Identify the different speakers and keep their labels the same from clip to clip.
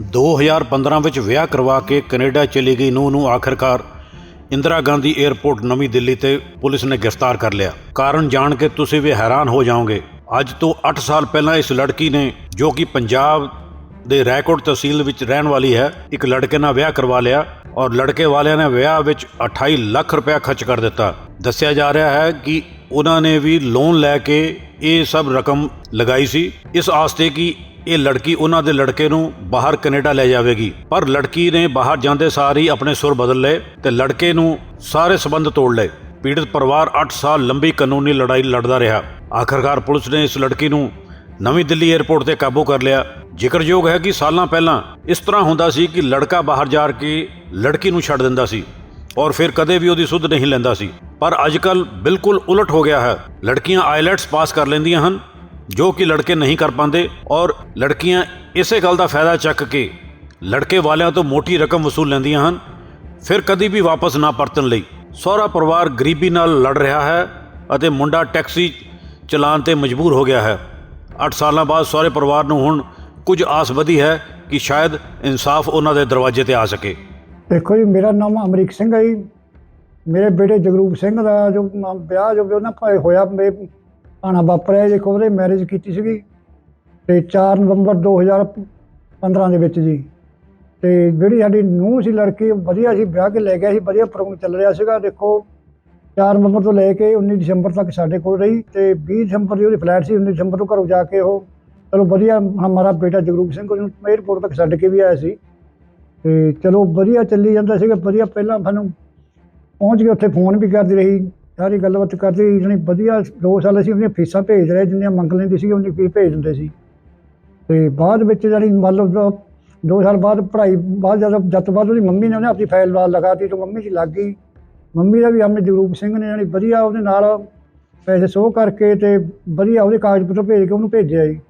Speaker 1: 2015 ਵਿੱਚ ਵਿਆਹ ਕਰਵਾ ਕੇ ਕੈਨੇਡਾ ਚਲੀ ਗਈ ਨੂੰਹ ਨੂੰ ਆਖਰਕਾਰ। ਇੰਦਰਾ ਗਾਂਧੀ 에ਅਰਪੋਰਟ ਨਵੀਂ ਦਿੱਲੀ ਤੇ ਪੁਲਿਸ ਨੇ ਗ੍ਰਿਫਤਾਰ ਕਰ ਲਿਆ। ਕਾਰਨ ਜਾਣ ਕੇ ਤੁਸੀਂ ਵੀ ਹੈਰਾਨ ਹੋ ਜਾਓਗੇ। ਅੱਜ ਤੋਂ 8 ਸਾਲ ਪਹਿਲਾਂ ਇਸ ਲੜਕੀ ਨੇ, ਜੋ ਕਿ ਪੰਜਾਬ ਦੇ ਰੈਕੋਰਡ ਤਹਿਸੀਲ ਵਿੱਚ ਰਹਿਣ ਵਾਲੀ ਹੈ, ਇੱਕ ਲੜਕੇ ਨਾਲ ਵਿਆਹ ਕਰਵਾ ਲਿਆ ਔਰ ਲੜਕੇ ਵਾਲਿਆਂ ਨੇ ਵਿਆਹ ਵਿੱਚ 28 ਲੱਖ ਰੁਪਇਆ ਖਰਚ ਕਰ ਦਿੱਤਾ। ਦੱਸਿਆ ਜਾ ਰਿਹਾ ਹੈ ਕਿ ਉਹਨਾਂ ਨੇ ਵੀ ਲੋਨ ਲੈ ਕੇ ਇਹ ਸਭ ਰਕਮ ਲਗਾਈ ਸੀ। ਇਸ ਆਸਤੇ ਕਿ ਇਹ ਲੜਕੀ ਉਹਨਾਂ ਦੇ ਲੜਕੇ ਨੂੰ ਬਾਹਰ ਕੈਨੇਡਾ ਲੈ ਜਾਵੇਗੀ। ਪਰ ਲੜਕੀ ਨੇ ਬਾਹਰ ਜਾਂਦੇ ਸਾਰ ਹੀ ਆਪਣੇ ਸੁਰ ਬਦਲ ਲਏ ਤੇ ਲੜਕੇ ਨੂੰ ਸਾਰੇ ਸਬੰਧ ਤੋੜ ਲਏ। ਪੀੜਤ ਪਰਿਵਾਰ 8 ਸਾਲ ਲੰਬੀ ਕਾਨੂੰਨੀ ਲੜਾਈ ਲੜਦਾ ਰਿਹਾ। ਆਖਰਕਾਰ ਪੁਲਿਸ ਨੇ ਇਸ ਲੜਕੀ ਨੂੰ ਨਵੀਂ ਦਿੱਲੀ 에ਅਰਪੋਰਟ ਤੇ ਕਾਬੂ ਕਰ ਲਿਆ। ਜ਼ਿਕਰਯੋਗ ਹੈ ਕਿ ਸਾਲਾਂ ਪਹਿਲਾਂ ਇਸ ਤਰ੍ਹਾਂ ਹੁੰਦਾ ਸੀ ਕਿ ਲੜਕਾ ਬਾਹਰ ਜਾ ਕੇ ਲੜਕੀ ਨੂੰ ਛੱਡ ਦਿੰਦਾ ਸੀ ਔਰ ਫਿਰ ਕਦੇ ਵੀ ਉਹਦੀ ਸੁੱਧ ਨਹੀਂ ਲੈਂਦਾ ਸੀ। ਪਰ ਅੱਜਕੱਲ ਬਿਲਕੁਲ ਉਲਟ ਹੋ ਗਿਆ ਹੈ। ਲੜਕੀਆਂ ਆਈਲੈਟਸ ਪਾਸ ਕਰ ਲੈਂਦੀਆਂ ਹਨ। ਜੋ ਕਿ ਲੜਕੇ ਨਹੀਂ ਕਰ ਪਾਉਂਦੇ ਔਰ ਲੜਕੀਆਂ ਇਸੇ ਗੱਲ ਦਾ ਫਾਇਦਾ ਚੱਕ ਕੇ ਲੜਕੇ ਵਾਲਿਆਂ ਤੋਂ ਮੋਟੀ ਰਕਮ ਵਸੂਲ ਲੈਂਦੀਆਂ ਹਨ, ਫਿਰ ਕਦੀ ਵੀ ਵਾਪਸ ਨਾ ਪਰਤਣ ਲਈ। ਸਹੁਰਾ ਪਰਿਵਾਰ ਗਰੀਬੀ ਨਾਲ ਲੜ ਰਿਹਾ ਹੈ ਅਤੇ ਮੁੰਡਾ ਟੈਕਸੀ ਚਲਾਉਣ ਤੇ ਮਜਬੂਰ ਹੋ ਗਿਆ ਹੈ। 8 ਸਾਲਾਂ ਬਾਅਦ ਸਹੁਰੇ ਪਰਿਵਾਰ ਨੂੰ ਹੁਣ ਕੁਝ ਆਸ ਵਧੀ ਹੈ ਕਿ ਸ਼ਾਇਦ ਇਨਸਾਫ ਉਹਨਾਂ ਦੇ ਦਰਵਾਜ਼ੇ ਤੇ ਆ ਸਕੇ।
Speaker 2: ਦੇਖੋ ਜੀ, ਮੇਰਾ ਨਾਮ ਅਮਰੀਕ ਸਿੰਘ ਹੈ ਜੀ। ਮੇਰੇ ਬੇਟੇ ਜਗਰੂਪ ਸਿੰਘ ਦਾ ਜੋ ਵਿਆਹ ਜੋ ਉਹਨਾਂ ਹੋਇਆ ਆਣਾ ਵਾਪਰਿਆ ਜੇ ਉਹਦੇ ਮੈਰਿਜ ਕੀਤੀ ਸੀਗੀ ਤੇ 4 ਨਵੰਬਰ 2015 ਦੇ ਵਿੱਚ ਜੀ। ਤੇ ਜਿਹੜੀ ਸਾਡੀ ਨੂੰਹ ਸੀ, ਲੜਕੀ ਵਧੀਆ ਸੀ, ਵਿਆਹ ਕੇ ਲੈ ਗਿਆ ਸੀ, ਵਧੀਆ ਪ੍ਰੋਗਰਾਮ ਚੱਲ ਰਿਹਾ ਸੀਗਾ। ਦੇਖੋ 4 ਨਵੰਬਰ ਤੋਂ ਲੈ ਕੇ 19 ਦਸੰਬਰ ਤੱਕ ਸਾਡੇ ਕੋਲ ਰਹੀ ਤੇ 20 ਦਸੰਬਰ ਦੀ ਉਹਦੀ ਫਲੈਟ ਸੀ 19 ਦਸੰਬਰ ਤੋਂ ਘਰੋਂ ਜਾ ਕੇ ਉਹ ਚਲੋ ਵਧੀਆ ਹਮਾਰਾ ਬੇਟਾ ਜਗਰੂਪ ਸਿੰਘ ਉਹਨੂੰ 에ਅਰਪੋਰਟ ਤੱਕ ਛੱਡ ਕੇ ਵੀ ਆਇਆ ਸੀ। ਤੇ ਚਲੋ ਵਧੀਆ ਚੱਲੀ ਜਾਂਦਾ ਸੀਗਾ, ਵਧੀਆ ਪਹਿਲਾਂ ਸਾਨੂੰ ਪਹੁੰਚ ਕੇ ਉੱਥੇ ਫੋਨ ਵੀ ਕਰਦੀ ਰਹੀ। ਸਾਰੀ ਗੱਲਬਾਤ ਕਰਦੇ ਰਹੀ ਜਾਣੀ ਵਧੀਆ 2 ਸਾਲ ਅਸੀਂ ਉਹਦੀਆਂ ਫੀਸਾਂ ਭੇਜ ਰਹੇ, ਜਿੰਨੀਆਂ ਮੰਗ ਲੈਂਦੀ ਸੀ ਉਨੀ ਫੀਸ ਭੇਜ ਦਿੰਦੇ ਸੀ। ਤੇ ਬਾਅਦ ਵਿੱਚ ਜਾਣੀ ਮੰਨ ਲਓ 2 ਸਾਲ ਬਾਅਦ ਪੜ੍ਹਾਈ, ਬਾਅਦ ਜਦ ਜਦ ਤੋਂ ਬਾਅਦ ਉਹਦੀ ਮੰਮੀ ਨੇ ਉਹਨੇ ਆਪਣੀ ਫਾਈਲ ਲਾ ਲਗਾਤੀ ਤਾਂ ਮੰਮੀ ਦੀ ਲੱਗ ਗਈ। ਮੰਮੀ ਦਾ ਵੀ ਆਮੇ ਜਗਰੂਪ ਸਿੰਘ ਨੇ ਜਾਣੀ ਵਧੀਆ ਉਹਦੇ ਨਾਲ ਪੈਸੇ ਸੋਹ ਕਰਕੇ ਤੇ ਵਧੀਆ ਉਹਦੇ ਕਾਗਜ਼ ਪੱਤਰ ਭੇਜ ਕੇ ਉਹਨੂੰ ਭੇਜਿਆ ਜੀ।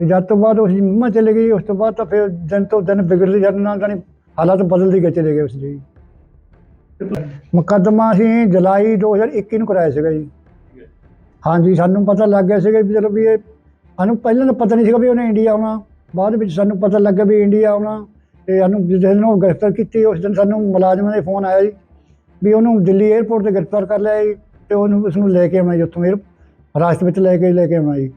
Speaker 2: ਤੇ ਜਦ ਤੋਂ ਬਾਅਦ ਉਸ ਦੀ ਮੰਮਾ ਚਲੇ ਗਈ, ਉਸ ਤੋਂ ਬਾਅਦ ਤਾਂ ਫਿਰ ਦਿਨ ਤੋਂ ਦਿਨ ਵਿਗੜਦੇ ਜਾਂਦੇ ਨਾਲ ਜਾਣੀ ਹਾਲਾਤ ਬਦਲਦੇ ਗਏ, ਚਲੇ ਗਏ ਉਸ ਦੇ ਮੁਕੱਦਮਾ ਅਸੀਂ ਜੁਲਾਈ 2021 ਨੂੰ ਕਰਾਇਆ ਸੀਗਾ ਜੀ। ਹਾਂਜੀ ਸਾਨੂੰ ਪਤਾ ਲੱਗ ਗਿਆ ਸੀਗਾ ਵੀ ਚਲੋ ਵੀ ਇਹ ਸਾਨੂੰ ਪਹਿਲਾਂ ਤਾਂ ਪਤਾ ਨਹੀਂ ਸੀਗਾ ਵੀ ਉਹਨੇ ਇੰਡੀਆ ਆਉਣਾ। ਬਾਅਦ ਵਿੱਚ ਸਾਨੂੰ ਪਤਾ ਲੱਗਾ ਵੀ ਇੰਡੀਆ ਆਉਣਾ ਤੇ ਸਾਨੂੰ ਜਿਸ ਦਿਨ ਉਹ ਗ੍ਰਿਫਤਾਰ ਕੀਤੀ ਉਸ ਦਿਨ ਸਾਨੂੰ ਮੁਲਾਜ਼ਮਾਂ ਦੇ ਫੋਨ ਆਇਆ ਜੀ ਵੀ ਉਹਨੂੰ ਦਿੱਲੀ 에ਅਰਪੋਰਟ ਤੇ ਗ੍ਰਿਫਤਾਰ ਕਰ ਲਿਆ ਜੀ ਤੇ ਉਹਨੂੰ ਉਸ ਨੂੰ ਲੈ ਕੇ ਆਉਣਾ ਜੀ ਉੱਥੋਂ 에ਅਰ ਰਾਸਤੇ ਵਿੱਚ ਲੈ ਕੇ ਲੈ ਕੇ ਆਉਣਾ ਜੀ।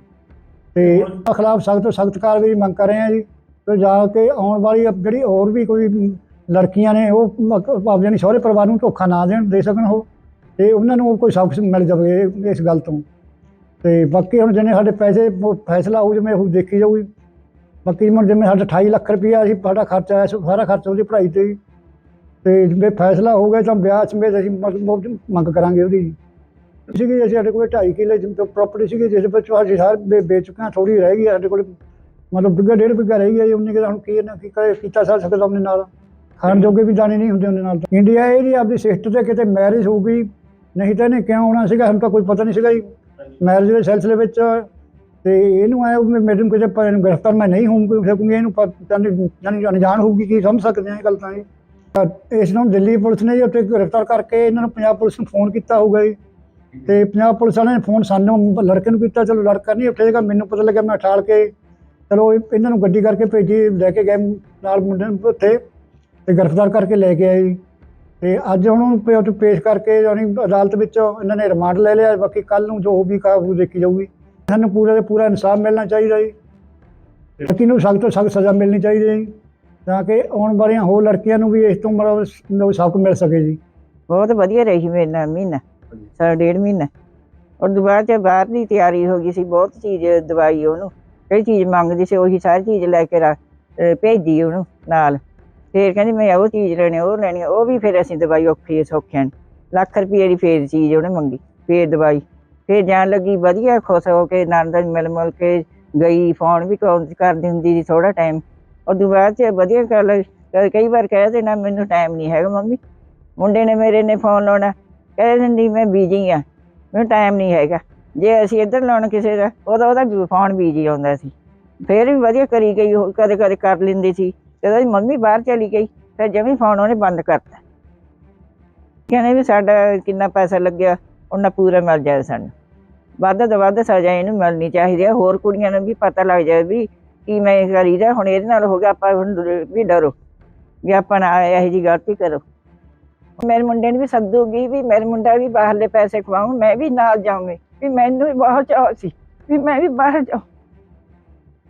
Speaker 2: ਤੇ ਖਿਲਾਫ ਸਖਤ ਤੋਂ ਸਖਤ ਕਾਰਵਾਈ ਮੰਗ ਕਰ ਰਹੇ ਹਾਂ ਜੀ। ਤੇ ਜਾ ਕੇ ਆਉਣ ਵਾਲੀ ਜਿਹੜੀ ਹੋਰ ਵੀ ਕੋਈ ਲੜਕੀਆਂ ਨੇ ਉਹ ਮਕ- ਆਪਦੇ ਨਹੀਂ ਸਹੁਰੇ ਪਰਿਵਾਰ ਨੂੰ ਧੋਖਾ ਨਾ ਦੇਣ, ਦੇ ਸਕਣ ਉਹ। ਤੇ ਉਹਨਾਂ ਨੂੰ ਕੋਈ ਸਬਕ ਮਿਲ ਜਾਵੇ ਇਸ ਗੱਲ ਤੋਂ। ਤੇ ਬਾਕੀ ਹੁਣ ਜਿਹਨੇ ਸਾਡੇ ਪੈਸੇ ਫੈਸਲਾ ਹੋਊ, ਜਿਵੇਂ ਉਹ ਦੇਖੀ ਜਾਊਗੀ। ਬਾਕੀ ਹੁਣ ਜਿਵੇਂ ਸਾਡਾ 28 ਲੱਖ ਰੁਪਇਆ ਅਸੀਂ ਸਾਡਾ ਖਰਚਾ ਆਇਆ ਸਾਰਾ ਖਰਚਾ ਉਹਦੀ ਪੜ੍ਹਾਈ ਤੇ ਹੀ। ਤੇ ਜਿਵੇਂ ਫੈਸਲਾ ਹੋ ਗਿਆ ਤਾਂ ਵਿਆਹ ਸਮੇਤ ਅਸੀਂ ਮੰਗ- ਮੰਗ ਮੰਗ ਕਰਾਂਗੇ ਉਹਦੀ। ਸੀਗੀ ਅਸੀਂ ਸਾਡੇ ਕੋਲ 2.5 ਕਿੱਲੇ ਜ਼ਮੀਨ ਪ੍ਰਾਪਰਟੀ ਸੀਗੀ, ਜਿਸ ਵਿੱਚ ਅਸੀਂ ਸਾਰੇ ਵੇਚ ਚੁੱਕੇ ਹਾਂ ਥੋੜੀ ਰਹਿ ਗਈ ਸਾਡੇ ਕੋਲ। ਮਤਲਬ ਬਿੱਗਾ ਡੇਢ ਬਿੱਗਾ ਰਹਿ ਗਿਆ ਜੀ ਉਹਨੇ ਕਿਹਾ ਹੁਣ ਕੀ ਨਾ ਕੀ ਕਰੇ, ਕੀਤਾ ਸਾ ਸਕਦਾ ਉਹਨੇ ਨਾਲ। ਖਾਣ ਜੋਗੇ ਵੀ ਦਾਣੇ ਨਹੀਂ ਹੁੰਦੇ ਉਹਦੇ ਨਾਲ ਤਾਂ। ਇੰਡੀਆ ਇਹਦੀ ਆਪਦੀ ਸਿਸਟਰ ਤੇ ਕਿਤੇ ਮੈਰਿਜ ਹੋ ਗਈ ਨਹੀਂ ਤਾਂ ਇਹਨੇ ਕਿਉਂ ਆਉਣਾ ਸੀਗਾ, ਸਾਨੂੰ ਤਾਂ ਕੋਈ ਪਤਾ ਨਹੀਂ ਸੀਗਾ ਜੀ। ਮੈਰਿਜ ਦੇ ਸਿਲਸਿਲੇ ਵਿੱਚ ਤੇ ਇਹਨੂੰ ਆਇਆ ਮੈਡਮ ਕਿਤੇ ਪ- ਇਹਨੂੰ ਗ੍ਰਿਫਤਾਰ, ਮੈਂ ਨਹੀਂ ਹੋਊਂਗੀ ਸਕੂੰਗੀ ਇਹਨੂੰ ਪਤਾ ਨਹੀਂ ਅਣਜਾਣ ਹੋਊਗੀ, ਕੀ ਸਮਝ ਸਕਦੇ ਆ ਇਹ ਗੱਲ ਤਾਂ ਜੀ। ਤਾਂ ਇਸ ਨੂੰ ਦਿੱਲੀ ਪੁਲਿਸ ਨੇ ਜੀ ਉੱਥੇ ਗ੍ਰਿਫਤਾਰ ਕਰਕੇ ਇਹਨਾਂ ਨੂੰ ਪੰਜਾਬ ਪੁਲਿਸ ਨੂੰ ਫੋਨ ਕੀਤਾ ਹੋਊਗਾ ਜੀ। ਤੇ ਪੰਜਾਬ ਪੁਲਿਸ ਵਾਲਿਆਂ ਨੇ ਫੋਨ ਸਾਨੂੰ, ਲੜਕੇ ਨੂੰ ਕੀਤਾ, ਚਲੋ ਲੜਕਾ ਨਹੀਂ ਉੱਠੇਗਾ ਮੈਨੂੰ ਪਤਾ ਲੱਗਿਆ, ਮੈਂ ਉਠਾਲ ਕੇ ਚਲੋ ਇਹਨਾਂ ਨੂੰ ਗੱਡੀ ਕਰਕੇ ਭੇਜੀ, ਲੈ ਕੇ ਗਏ, ਨਾਲ ਮੁੰਡੇ ਨੂੰ ਉੱਥੇ। ਤੇ ਗ੍ਰਿਫਤਾਰ ਕਰਕੇ ਲੈ ਕੇ ਆਏ। ਜੀ। ਤੇ ਅੱਜ ਹੁਣ ਉਹਨੂੰ ਪੇ- ਉੱਥੇ ਪੇਸ਼ ਕਰਕੇ ਯਾਨੀ ਅਦਾਲਤ ਵਿੱਚ ਇਹਨਾਂ ਨੇ ਰਿਮਾਂਡ ਲੈ ਲਿਆ। ਬਾਕੀ ਕੱਲ ਨੂੰ ਜੋ ਵੀ ਕਾਬੂ ਦੇਖੀ ਜਾਊਗੀ। ਸਾਨੂੰ ਪੂਰਾ ਦੇ ਪੂਰਾ ਇਨਸਾਫ ਮਿਲਣਾ ਚਾਹੀਦਾ ਜੀ। ਲੜਕੀ ਨੂੰ ਸਖਤ ਤੋਂ ਸਖਤ ਸਜ਼ਾ ਮਿਲਣੀ ਚਾਹੀਦੀ ਹੈ ਜੀ। ਤਾਂ ਕਿ ਆਉਣ ਵਾਲੀਆਂ ਹੋਰ ਲੜਕੀਆਂ ਨੂੰ ਵੀ ਇਸ ਤੋਂ ਮਤਲਬ ਸਬਕ ਮਿਲ ਸਕੇ ਜੀ।
Speaker 3: ਬਹੁਤ ਵਧੀਆ ਰਹੀ ਮੇਰੇ ਨਾਲ ਮਹੀਨਾ। ਸਾਡਾ ਡੇਢ ਮਹੀਨਾ। ਔਰ ਦੁਬਾਰਾ ਚ ਬਾਹਰ ਦੀ ਤਿਆਰੀ ਹੋ ਗਈ ਸੀ। ਬਹੁਤ ਚੀਜ਼ ਦਵਾਈ ਉਹਨੂੰ। ਕਈ ਚੀਜ਼ ਮੰਗਦੀ ਸੀ ਉਹੀ ਸਾਰੀ ਚੀਜ਼ ਲੈ ਕੇ ਅਹ ਭੇਜੀ ਉਹਨੂੰ ਨਾਲ। ਫੇਰ ਕਹਿੰਦੀ ਮੈਂ ਉਹ ਚੀਜ਼ ਲੈਣੀ, ਉਹ ਲੈਣੀ, ਉਹ ਵੀ ਫਿਰ ਅਸੀਂ ਦਵਾਈ ਔਖੀ ਸੌਖਿਆਂ ਨੇ। ਲੱਖ ਰੁਪਏ ਦੀ ਫੇਰ ਚੀਜ਼ ਉਹਨੇ ਮੰਗੀ, ਫੇਰ ਦਵਾਈ। ਫੇਰ ਜਾਣ ਲੱਗੀ ਵਧੀਆ ਖੁਸ਼ ਹੋ ਕੇ ਨਾਲ ਮਿਲ ਮਿਲ ਕੇ ਗਈ, ਫੋਨ ਵੀ ਕਾਲ ਕਰਦੀ ਹੁੰਦੀ ਸੀ ਥੋੜਾ ਟਾਈਮ ਔਰ ਬਾਅਦ ਚ ਵਧੀਆ ਗੱਲ ਕਈ ਵਾਰ ਕਹਿ ਦੇਣਾ ਮੈਨੂੰ ਟਾਈਮ ਨਹੀਂ ਹੈਗਾ ਮੰਮੀ। ਮੁੰਡੇ ਨੇ ਮੇਰੇ ਨੇ ਫੋਨ ਲਾਉਣਾ। ਕਹਿ ਦਿੰਦੀ, ਮੈਂ ਬੀਜੀ ਆ, ਮੈਨੂੰ ਟਾਈਮ ਨਹੀਂ ਹੈਗਾ। ਜੇ ਅਸੀਂ ਇੱਧਰ ਲਾਉਣ ਕਿਸੇ ਦਾ, ਉਹਦਾ ਉਹਦਾ ਫੋਨ ਬੀਜੀ ਆਉਂਦਾ ਸੀ। ਫੇਰ ਵੀ ਵਧੀਆ ਕਰੀ ਗਈ, ਉਹ ਕਦੇ ਕਦੇ ਕਰ ਲੈਂਦੀ ਸੀ। ਜਦੋਂ ਦੀ ਮੰਮੀ ਬਾਹਰ ਚਲੀ ਗਈ, ਫਿਰ ਜਮੀ ਫੋਨ ਉਹਨੇ ਬੰਦ ਕਰਤਾ। ਕਹਿੰਦੇ ਵੀ ਸਾਡਾ ਕਿੰਨਾ ਪੈਸਾ ਲੱਗਿਆ, ਉਹਨਾਂ ਪੂਰਾ ਮਿਲ ਜਾਏ ਸਾਨੂੰ। ਵੱਧ ਤੋਂ ਵੱਧ ਸਜ਼ਾ ਇਹਨੂੰ ਮਿਲਣੀ ਚਾਹੀਦੀ ਹੈ ਹੋਰ ਕੁੜੀਆਂ ਨੂੰ ਵੀ ਪਤਾ ਲੱਗ ਜਾਏ ਵੀ ਕੀ ਮੈਂ ਕਰੀਦਾ ਹੁਣ ਇਹਦੇ ਨਾਲ ਹੋ ਗਿਆ, ਆਪਾਂ ਹੁਣ ਵੀ ਡਰੋ, ਵੀ ਆਪਾਂ ਨਾ ਇਹੋ ਜੀ ਗਲਤੀ ਕਰੋ। ਮੇਰੇ ਮੁੰਡੇ ਨੂੰ ਵੀ ਸੱਦੂਗੀ ਵੀ ਮੇਰੇ ਮੁੰਡਾ ਵੀ ਬਾਹਰਲੇ ਪੈਸੇ ਖਵਾਉਂ ਮੈਂ ਵੀ ਨਾਲ ਜਾਊਂਗੀ, ਵੀ ਮੈਨੂੰ ਵੀ ਬਹੁਤ ਚਾਹ ਸੀ ਵੀ ਮੈਂ ਵੀ ਬਾਹਰ ਜਾਉਂ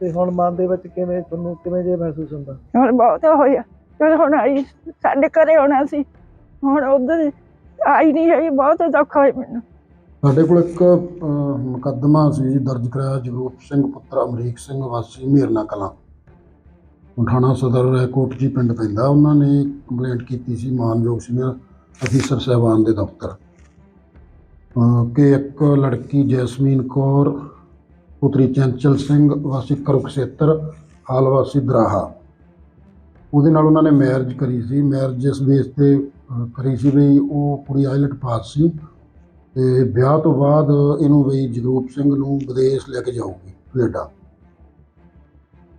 Speaker 4: ਤੇ ਹੁਣ ਮਨ ਦੇ ਵਿੱਚ ਕਿਵੇਂ ਤੁਹਾਨੂੰ ਕਿਵੇਂ ਜੇ ਮਹਿਸੂਸ ਹੁੰਦਾ?
Speaker 3: ਹੁਣ ਬਹੁਤ ਹੋਇਆ। ਚਲ ਹੁਣ ਆਈ ਸਾਡੇ ਘਰੇ ਆਉਣਾ ਸੀ। ਹੁਣ ਉਧਰ ਆਈ ਨਹੀਂ ਹੈਗੀ ਬਹੁਤ ਦੁੱਖ ਹੋਇਆ ਮੈਨੂੰ।
Speaker 5: ਸਾਡੇ ਕੋਲ ਇੱਕ ਮੁਕੱਦਮਾ ਸੀ ਜੀ ਦਰਜ ਕਰਾਇਆ ਜਗਰੂਪ ਸਿੰਘ ਪੁੱਤਰ ਅਮਰੀਕ ਸਿੰਘ ਵਾਸੀ ਮੀਰਨਾ ਕਲਾਂ। ਥਾਣਾ ਸਦਰ ਰਾਏਕੋਟ ਜੀ ਪਿੰਡ ਪੈਂਦਾ। ਉਹਨਾਂ ਨੇ ਕੰਪਲੇਂਟ ਕੀਤੀ ਸੀ ਮਾਨਯੋਗ ਸੀਨੀਅਰ ਅਫੀਸਰ ਸਾਹਿਬਾਨ ਦੇ ਦਫ਼ਤਰ। ਕਿ ਇੱਕ ਲੜਕੀ ਜੈਸਮੀਨ ਕੌਰ ਪੁੱਤਰੀ ਚੰਚਲ ਸਿੰਘ, ਵਾਸੀ ਕਰੁਕਸ਼ੇਤਰ, ਹਾਲ ਵਾਸੀ ਦਰਾਹਾ। ਉਹਦੇ ਨਾਲ ਉਹਨਾਂ ਨੇ ਮੈਰਿਜ ਕਰੀ ਸੀ। ਮੈਰਿਜ ਇਸ ਬੇਸ ਤੇ ਕਰੀ ਸੀ ਵੀ ਉਹ ਕੁੜੀ ਆਇਲਟ ਪਾਸ ਸੀ ਤੇ ਵਿਆਹ ਤੋਂ ਬਾਅਦ ਇਹਨੂੰ ਬਈ ਜਗਰੂਪ ਸਿੰਘ ਨੂੰ ਵਿਦੇਸ਼ ਲੈ ਕੇ ਜਾਊਗੀ, ਕੈਨੇਡਾ।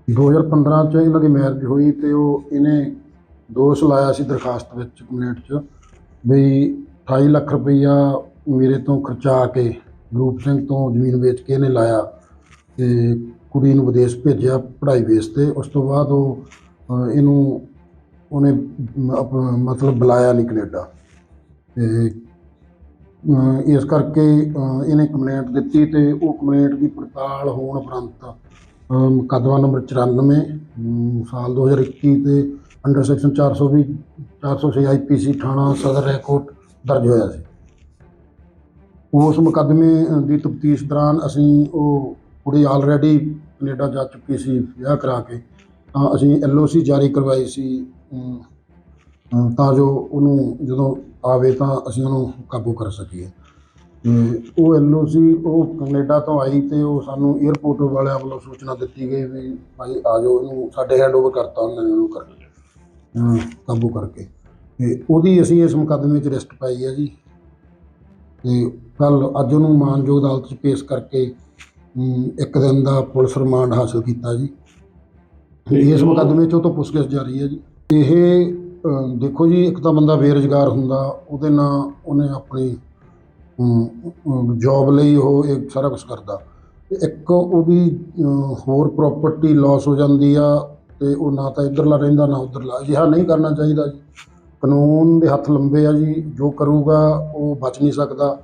Speaker 5: 2015 ਚ ਇਹਨਾਂ ਦੀ ਮੈਰਿਜ ਹੋਈ ਤੇ ਉਹ ਇਹਨੇ ਦੋਸ਼ ਲਾਇਆ ਸੀ ਦਰਖਾਸਤ ਵਿੱਚ ਕੰਪਲੇਂਟ 'ਚ ਬਈ 28 ਲੱਖ ਰੁਪਈਆ ਮੇਰੇ ਤੋਂ ਖਰਚਾ ਕੇ, ਜਗਰੂਪ ਸਿੰਘ ਤੋਂ ਜ਼ਮੀਨ ਵੇਚ ਕੇ ਇਹਨੇ ਲਾਇਆ। ਤੇ ਕੁੜੀ ਨੂੰ ਵਿਦੇਸ਼ ਭੇਜਿਆ ਪੜ੍ਹਾਈ ਬੇਸ ਤੇ। ਉਸ ਤੋਂ ਬਾਅਦ ਉਹ ਅਹ, ਇਹਨੂੰ ਉਹਨੇ ਮ- ਆਪਣਾ ਮਤਲਬ ਬੁਲਾਇਆ ਨਹੀਂ ਕੈਨੇਡਾ। ਤੇ ਅਹ ਇਸ ਕਰਕੇ ਅਹ ਇਹਨੇ ਕੰਪਲੇਂਟ ਦਿੱਤੀ ਤੇ ਉਹ ਕੰਪਲੇਂਟ ਦੀ ਪੜਤਾਲ ਹੋਣ ਉਪਰੰਤ ਅਹ ਮੁਕੱਦਮਾ ਨੰਬਰ 94 ਅਮ ਸਾਲ 2021 ਤੇ ਅੰਡਰ ਸੈਕਸ਼ਨ 420 406 ਆਈਪੀਸੀ ਥਾਣਾ ਸਦਰ ਰੈਕੋਰਡ ਦਰਜ ਹੋਇਆ ਸੀ। ਉਸ ਮੁਕੱਦਮੇ ਅਹ, ਦੀ ਤਫਤੀਸ਼ ਦੌਰਾਨ ਅਸੀਂ ਉਹ ਕੁੜੀ ਆਲਰੇਡੀ ਕੈਨੇਡਾ ਜਾ ਚੁੱਕੀ ਸੀ ਵਿਆਹ ਕਰਾ ਕੇ। ਤਾਂ ਅਸੀਂ ਐਲਓਸੀ ਜਾਰੀ ਕਰਵਾਈ ਸੀ ਅਮ, ਤਾਂ ਜੋ ਉਹਨੂੰ ਜਦੋਂ ਆਵੇ ਤਾਂ ਅਸੀਂ ਉਹਨੂੰ ਕਾਬੂ ਕਰ ਸਕੀਏ। ਤੇ ਉਹ ਐਲਓਸੀ ਉਹ ਕੈਨੇਡਾ ਤੋਂ ਆਈ ਤੇ ਉਹ ਸਾਨੂੰ 에ਅਰਪੋਰਟ ਵਾਲਿਆਂ ਵੱਲੋਂ ਸੂਚਨਾ ਦਿੱਤੀ ਗਈ ਵੀ ਭਾਈ ਆ ਜਾਓ ਇਹਨੂੰ ਸਾਡੇ ਹੈਂਡਓਵਰ ਕਰਤਾ ਉਹਨਾਂ ਨੇ ਉਹਨੂੰ ਕਰ ਅਹ ਕਾਬੂ ਕਰਕੇ। ਤੇ ਉਹਦੀ ਅਸੀਂ ਇਸ ਮੁਕੱਦਮੇ 'ਚ ਰਿਸਟ ਪਾਈ ਹੈ ਜੀ। ਤੇ ਕੱਲ ਅੱਜ ਉਹਨੂੰ ਮਾਨਯੋਗ ਅਦਾਲਤ 'ਚ ਪੇਸ਼ ਕਰਕੇ ਇੱਕ ਦਿਨ ਦਾ ਪੁਲਿਸ ਰਿਮਾਂਡ ਹਾਸਲ ਕੀਤਾ ਜੀ। ਇਸ ਮੁਕੱਦਮੇ 'ਚ ਤੋਂ ਪੁੱਛਗਿੱਛ ਜਾਰੀ ਹੈ ਜੀ। ਇਹ ਦੇਖੋ ਜੀ ਇੱਕ ਤਾਂ ਬੰਦਾ ਬੇਰੁਜ਼ਗਾਰ ਹੁੰਦਾ ਉਹਦੇ ਨਾਲ ਉਹਨੇ ਆਪਣੀ ਜੌਬ ਲਈ ਉਹ ਇਹ ਸਾਰਾ ਕੁਝ ਕਰਦਾ। ਇੱਕ ਉਹਦੀ ਹੋਰ ਪ੍ਰਾਪਰਟੀ ਲਾਸ ਹੋ ਜਾਂਦੀ ਆ ਤੇ ਉਹ ਨਾ ਤਾਂ ਇੱਧਰਲਾ ਰਹਿੰਦਾ ਨਾ ਉੱਧਰਲਾ। ਅਜਿਹਾ ਨਹੀਂ ਕਰਨਾ ਚਾਹੀਦਾ ਜੀ। ਕਾਨੂੰਨ ਦੇ ਹੱਥ ਲੰਬੇ ਆ ਜੀ। ਜੋ ਕਰੂਗਾ ਉਹ ਬਚ ਨਹੀਂ ਸਕਦਾ।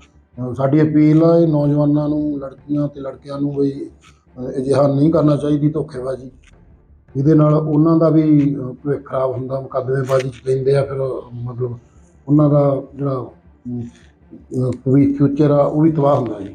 Speaker 5: ਸਾਡੀ ਅਪੀਲ ਆ ਨੌਜਵਾਨਾਂ ਨੂੰ, ਲੜਕੀਆਂ ਤੇ ਲੜਕਿਆਂ ਨੂੰ ਵੀ ਅਜਿਹਾ ਨਹੀਂ ਕਰਨਾ ਚਾਹੀਦੀ ਧੋਖੇਬਾਜ਼ੀ। ਇਹਦੇ ਨਾਲ ਉਹਨਾਂ ਦਾ ਵੀ ਭਵਿੱਖ ਖਰਾਬ ਹੁੰਦਾ, ਮੁਕੱਦਮੇਬਾਜ਼ੀ ਚ ਪੈਂਦੇ ਆ ਫਿਰ, ਮਤਲਬ ਉਹਨਾਂ ਦਾ ਜਿਹੜਾ ਫਿਊਚਰ ਆ, ਉਹ ਵੀ ਤਬਾਹ ਹੁੰਦਾ ਜੀ।